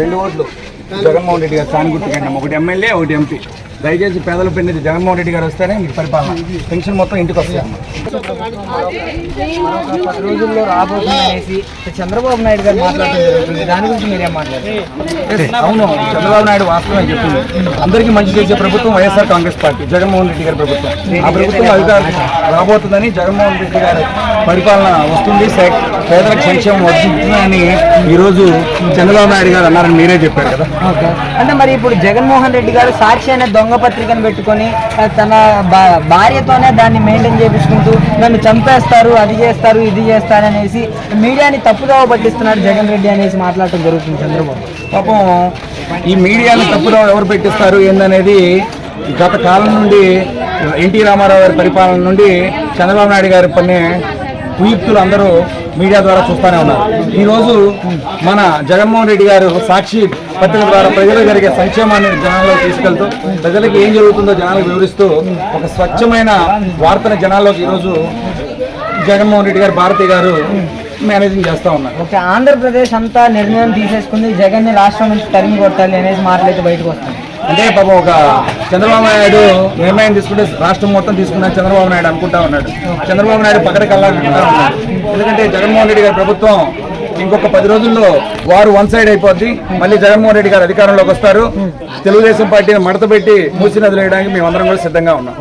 రెండు ఓట్లు. జగన్మోహన్ రెడ్డి గారు సానుగుర్తికండి ఒకటి ఎమ్మెల్యే ఒకటి ఎంపీ. దయచేసి పేదల పెన్నిది జగన్మోహన్ రెడ్డి గారు వస్తేనే మీకు పరిపాలన. పెన్షన్ మొత్తం ఇంటికి వస్తాయి పది రోజుల్లో చంద్రబాబు నాయుడు గారు మాట్లాడటం జరుగుతుంది దాని గురించి మీరేం మాట్లాడారు అవును చంద్రబాబు నాయుడు వాస్తవం చెప్పింది. అందరికీ మంచి చేసే ప్రభుత్వం వైఎస్ఆర్ కాంగ్రెస్ పార్టీ జగన్మోహన్ రెడ్డి గారి ప్రభుత్వం. ఆ ప్రభుత్వం అధికారం రాబోతుందని జగన్మోహన్ రెడ్డి గారి పరిపాలన వస్తుంది. పేదలకు సంక్షేమం వస్తుందని ఈరోజు చంద్రబాబు నాయుడు గారు అన్నారని మీరే చెప్పారు కదా. అంటే మరి ఇప్పుడు జగన్మోహన్ రెడ్డి గారు సాక్షి అనే దొంగ పత్రికను పెట్టుకొని తన భార్యతోనే దాన్ని మెయింటైన్ చేపించుకుంటూ నన్ను చంపేస్తారు అది చేస్తారు ఇది చేస్తారు అనేసి మీడియాని తప్పుదోవ పట్టిస్తున్నాడు జగన్ రెడ్డి అనేసి మాట్లాడటం జరుగుతుంది చంద్రబాబు. పాపం ఈ మీడియాని తప్పుదోవ ఎవరు పెట్టిస్తారు ఏందనేది గత కాలం నుండి ఎన్టీ రామారావు గారి పరిపాలన నుండి చంద్రబాబు నాయుడు గారి పని కుయుక్తులు అందరూ మీడియా ద్వారా చూస్తూనే ఉన్నారు. ఈరోజు మన జగన్మోహన్ రెడ్డి గారు సాక్షి పత్రిక ద్వారా ప్రజలకు జరిగే సంక్షేమాన్ని జనాల్లో తీసుకెళ్తూ ప్రజలకు ఏం జరుగుతుందో జనాలకు వివరిస్తూ ఒక స్వచ్ఛమైన వార్తను జనాల్లోకి ఈరోజు జగన్మోహన్ రెడ్డి గారు భారతి గారు మేనేజింగ్ చేస్తూ ఉన్నారు. ఓకే ఆంధ్రప్రదేశ్ అంతా నిర్ణయం తీసేసుకుంది జగన్ని రాష్ట్రం నుంచి తరిమి కొట్టాలి అనేసి అయితే బయటకు వస్తాయి అంటే పాపం ఒక చంద్రబాబు నాయుడు నిర్ణయం తీసుకుంటే రాష్ట్రం మొత్తం తీసుకున్నాడు చంద్రబాబు నాయుడు అనుకుంటా ఉన్నాడు. చంద్రబాబు నాయుడు పక్కన ఉన్నాడు. ఎందుకంటే జగన్మోహన్ రెడ్డి గారి ప్రభుత్వం ఇంకొక పది రోజుల్లో వారు వన్ సైడ్ అయిపోద్ది. మళ్ళీ జగన్మోహన్ రెడ్డి గారు అధికారంలోకి వస్తారు. తెలుగుదేశం పార్టీని మడత పెట్టి మూసి నదిలేయడానికి మేమందరం కూడా సిద్ధంగా ఉన్నాం.